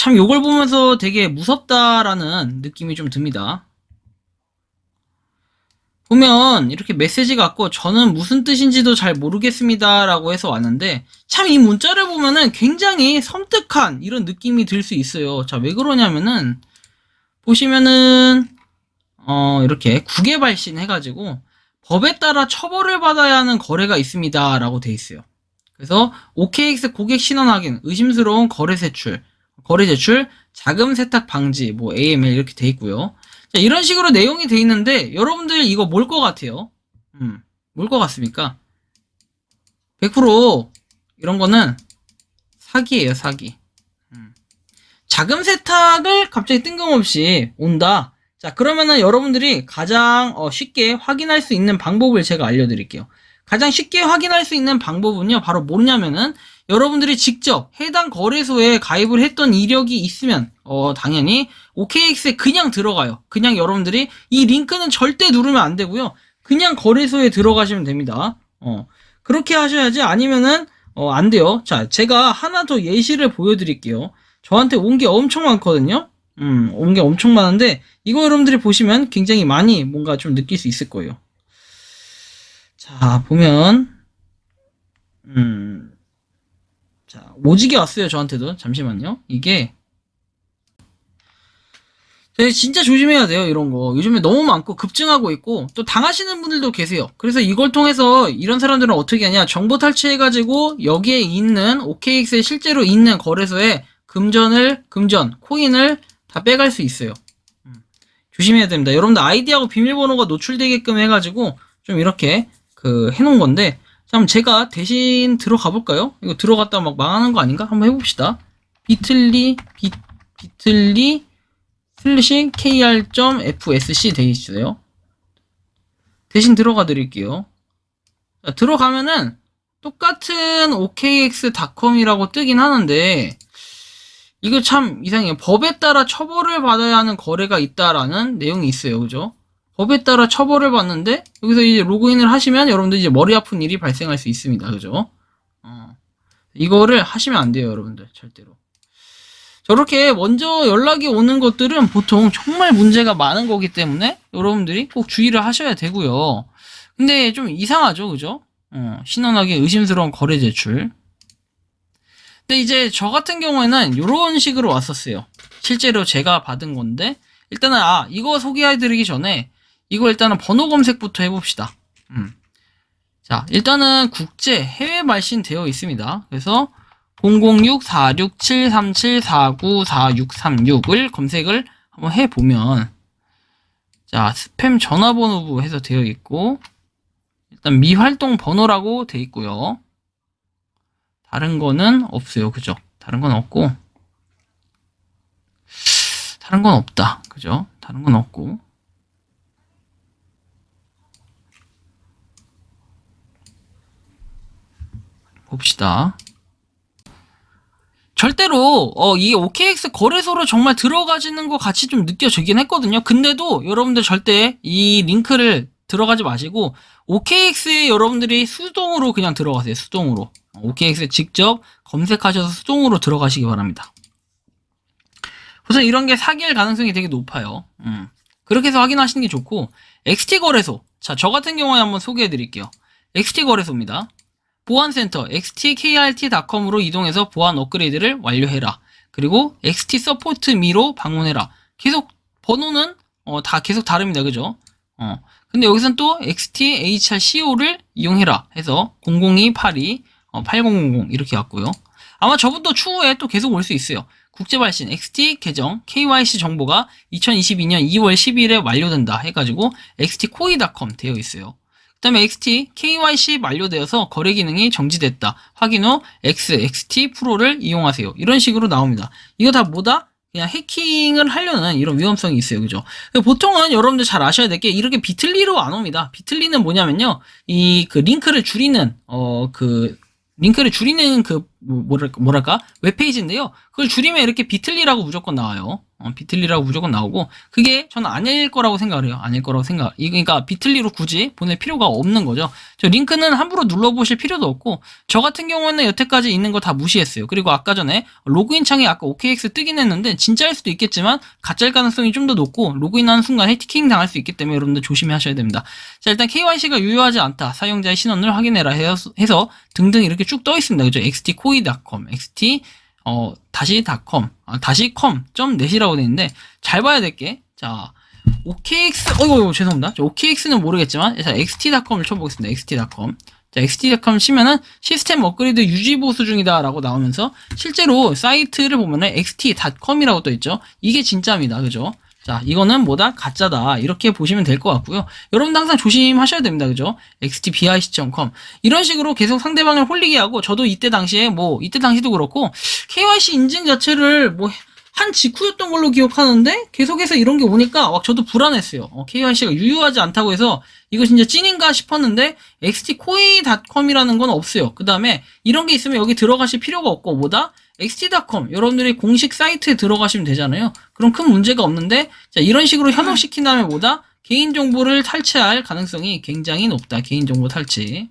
참 요걸 보면서 되게 무섭다라는 느낌이 좀 듭니다. 보면 이렇게 메시지 같고 저는 무슨 뜻인지도 잘 모르겠습니다 라고 해서 왔는데 참 이 문자를 보면은 굉장히 섬뜩한 이런 느낌이 들 수 있어요. 자, 왜 그러냐면은 보시면은 어, 이렇게 국외 발신 해가지고 법에 따라 처벌을 받아야 하는 거래가 있습니다. 라고 돼 있어요. 그래서 OKX 고객 신원 확인, 의심스러운 거래 세출, 거래 제출, 자금 세탁 방지, 뭐 AML 이렇게 돼 있고요. 자, 이런 식으로 내용이 돼 있는데 여러분들 이거 뭘 것 같아요? 음, 뭘 것 같습니까? 100% 이런 거는 사기예요, 사기. 음. 자금 세탁을 갑자기 뜬금없이 온다. 자, 그러면은 여러분들이 가장 어, 쉽게 확인할 수 있는 방법을 제가 알려드릴게요. 가장 쉽게 확인할 수 있는 방법은요, 바로 뭐냐면은 여러분들이 직접 해당 거래소에 가입을 했던 이력이 있으면, 어, 당연히 OKX에 그냥 들어가요. 그냥 여러분들이 이 링크는 절대 누르면 안 되고요. 그냥 거래소에 들어가시면 됩니다. 어, 그렇게 하셔야지 아니면은, 어, 안 돼요. 자, 제가 하나 더 예시를 보여드릴게요. 저한테 온 게 엄청 많거든요. 음, 온 게 엄청 많은데, 이거 여러분들이 보시면 굉장히 많이 뭔가 좀 느낄 수 있을 거예요. 자, 보면, 음, 자, 오지게 왔어요, 저한테도. 잠시만요. 이게, 네, 진짜 조심해야 돼요, 이런 거. 요즘에 너무 많고 급증하고 있고, 또 당하시는 분들도 계세요. 그래서 이걸 통해서 이런 사람들은 어떻게 하냐, 정보 탈취해가지고, 여기에 있는, OKX에 실제로 있는 거래소에 금전을, 금전, 코인을 다 빼갈 수 있어요. 음, 조심해야 됩니다. 여러분들 아이디하고 비밀번호가 노출되게끔 해가지고, 좀 이렇게, 그, 해놓은 건데, 자, 그럼 제가 대신 들어가 볼까요? 이거 들어갔다 막 망하는 거 아닌가? 한번 해봅시다. 비틀리, 비, 비틀리, 슬래시 kr.fsc 돼 있어요. 대신 들어가 드릴게요. 자, 들어가면은 똑같은 okx.com이라고 뜨긴 하는데 이거 참 이상해요. 법에 따라 처벌을 받아야 하는 거래가 있다라는 내용이 있어요. 그죠? 법에 따라 처벌을 받는데 여기서 이제 로그인을 하시면 여러분들 이제 머리 아픈 일이 발생할 수 있습니다. 그죠? 어. 이거를 하시면 안 돼요, 여러분들. 절대로. 저렇게 먼저 연락이 오는 것들은 보통 정말 문제가 많은 거기 때문에 여러분들이 꼭 주의를 하셔야 되고요. 근데 좀 이상하죠, 그죠? 어, 신원하게 의심스러운 거래 제출. 근데 이제 저 같은 경우에는 이런 식으로 왔었어요. 실제로 제가 받은 건데 일단은 아 이거 소개해드리기 전에 이거 일단은 번호 검색부터 해봅시다. 음. 자 일단은 국제 해외 말신 되어 있습니다. 그래서 006-46737-494636을 검색을 한번 해보면 자 스팸 전화번호부 해서 되어 있고 일단 미활동 번호라고 되어 있고요. 다른 거는 없어요. 그죠? 다른 건 없고. 다른 건 없다. 그죠? 다른 건 없고 봅시다 절대로 어, 이 OKX 거래소로 정말 들어가지는 것 같이 좀 느껴지긴 했거든요. 근데도 여러분들 절대 이 링크를 들어가지 마시고 OKX에 여러분들이 수동으로 그냥 들어가세요. 수동으로. OKX에 직접 검색하셔서 수동으로 들어가시기 바랍니다. 우선 이런 게 사기일 가능성이 되게 높아요. 음. 그렇게 해서 확인하시는 게 좋고 XT 거래소. 자, 저 같은 경우에 한번 소개해 드릴게요. XT 거래소입니다. 보안센터 xtkrt.com으로 이동해서 보안 업그레이드를 완료해라. 그리고 xt 서포트 미로 방문해라. 계속 번호는 어, 다 계속 다릅니다. 그죠? 어. 근데 여기선 또 xthrco를 이용해라 해서 00282 어, 8000 이렇게 왔고요. 아마 저분도 추후에 또 계속 올 수 있어요. 국제발신 XT 계정 KYC 정보가 2022년 2월 10일에 완료된다 해가지고 xt코이.com 되어 있어요. 그 다음에 XT KYC 만료되어서 거래 기능이 정지됐다. 확인 후 X, XT 프로를 이용하세요. 이런 식으로 나옵니다. 이거 다 뭐다? 그냥 해킹을 하려는 이런 위험성이 있어요. 그죠? 보통은 여러분들 잘 아셔야 될 게 이렇게 비틀리로 안 옵니다. 비틀리는 뭐냐면요. 이 그 링크를 줄이는 어 그 링크를 줄이는 그 뭐- 뭐랄까 뭐랄까 웹페이지인데요. 그걸 줄이면 이렇게 비틀리라고 무조건 나와요. 어, 비틀리라고 무조건 나오고 그게 저는 아닐 거라고 생각을 해요. 아닐 거라고 생각. 이- 그러니까 비틀리로 굳이 보낼 필요가 없는 거죠. 저 링크는 함부로 눌러보실 필요도 없고 저 같은 경우에는 여태까지 있는 거 다 무시했어요. 그리고 아까 전에 로그인 창에 아까 OKX 뜨긴 했는데 진짜일 수도 있겠지만 가짜일 가능성이 좀 더 높고 로그인하는 순간 해킹 당할 수 있기 때문에 여러분들 조심하셔야 됩니다. 자 일단 KYC가 유효하지 않다. 사용자의 신원을 확인해라 해서, 등등 이렇게 쭉 떠 있습니다. 그죠? xtcoin.com, xt 어 다시 .com, 아, 다시 com.net이라고 돼 있는데 잘 봐야 될게 자. OKX, 어이구, 죄송합니다. 저 OKX는 모르겠지만, 자, XT.com을 쳐보겠습니다. XT.com. 자, XT.com 치면은 시스템 업그레이드 유지 보수 중이다라고 나오면서 실제로 사이트를 보면은 XT.com이라고 떠 있죠. 이게 진짜입니다. 그죠? 자, 이거는 뭐다? 가짜다. 이렇게 보시면 될 것 같고요. 여러분도 항상 조심하셔야 됩니다. 그죠? xtbic.com. 이런 식으로 계속 상대방을 홀리게 하고, 저도 이때 당시에 뭐, 이때 당시도 그렇고, KYC 인증 자체를 뭐, 한 직후였던 걸로 기억하는데, 계속해서 이런 게 오니까, 막 저도 불안했어요. 어, KYC가 유효하지 않다고 해서, 이거 진짜 찐인가 싶었는데, xtcoin.com이라는 건 없어요. 그 다음에, 이런 게 있으면 여기 들어가실 필요가 없고, 뭐다? xt.com 여러분들이 공식 사이트에 들어가시면 되잖아요. 그럼 큰 문제가 없는데 자 이런 식으로 현혹시킨 다음에 뭐다 개인 정보를 탈취할 가능성이 굉장히 높다. 개인 정보 탈취.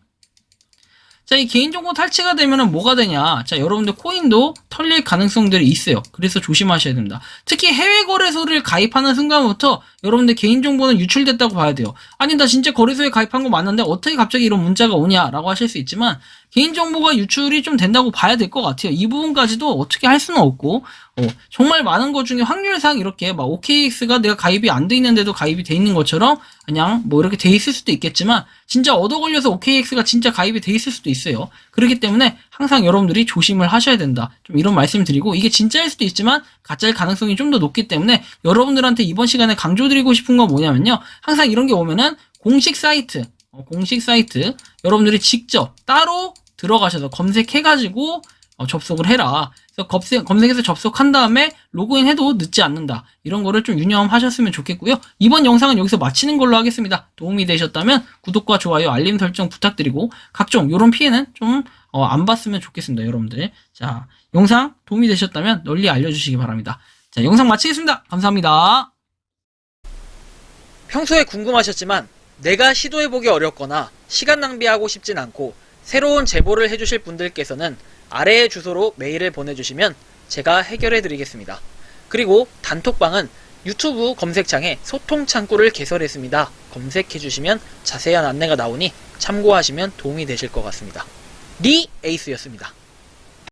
자, 이 개인정보 탈취가 되면은 뭐가 되냐? 자, 여러분들 코인도 털릴 가능성들이 있어요. 그래서 조심하셔야 됩니다. 특히 해외 거래소를 가입하는 순간부터 여러분들 개인정보는 유출됐다고 봐야 돼요. 아니, 나 진짜 거래소에 가입한 거 맞는데 어떻게 갑자기 이런 문자가 오냐라고 하실 수 있지만 개인정보가 유출이 좀 된다고 봐야 될 것 같아요. 이 부분까지도 어떻게 할 수는 없고, 어, 정말 많은 것 중에 확률상 이렇게 막 OKX가 내가 가입이 안 돼 있는데도 가입이 돼 있는 것처럼 그냥 뭐 이렇게 돼 있을 수도 있겠지만 진짜 얻어 걸려서 OKX가 진짜 가입이 돼 있을 수도 있어요. 그렇기 때문에 항상 여러분들이 조심을 하셔야 된다. 좀 이런 말씀 드리고 이게 진짜일 수도 있지만 가짜일 가능성이 좀 더 높기 때문에 여러분들한테 이번 시간에 강조드리고 싶은 건 뭐냐면요. 항상 이런 게 오면은 공식 사이트, 어, 공식 사이트 여러분들이 직접 따로 들어가셔서 검색해가지고 어, 접속을 해라. 그래서 검색, 검색해서 접속한 다음에 로그인해도 늦지 않는다. 이런 거를 좀 유념하셨으면 좋겠고요. 이번 영상은 여기서 마치는 걸로 하겠습니다. 도움이 되셨다면 구독과 좋아요, 알림 설정 부탁드리고 각종 이런 피해는 좀 어, 안 봤으면 좋겠습니다, 여러분들. 자, 영상 도움이 되셨다면 널리 알려주시기 바랍니다. 자, 영상 마치겠습니다. 감사합니다. 평소에 궁금하셨지만 내가 시도해보기 어렵거나 시간 낭비하고 싶진 않고 새로운 제보를 해주실 분들께서는 아래의 주소로 메일을 보내주시면 제가 해결해 드리겠습니다. 그리고 단톡방은 유튜브 검색창에 소통 창구를 개설했습니다. 검색해 주시면 자세한 안내가 나오니 참고하시면 도움이 되실 것 같습니다. 리 에이스였습니다.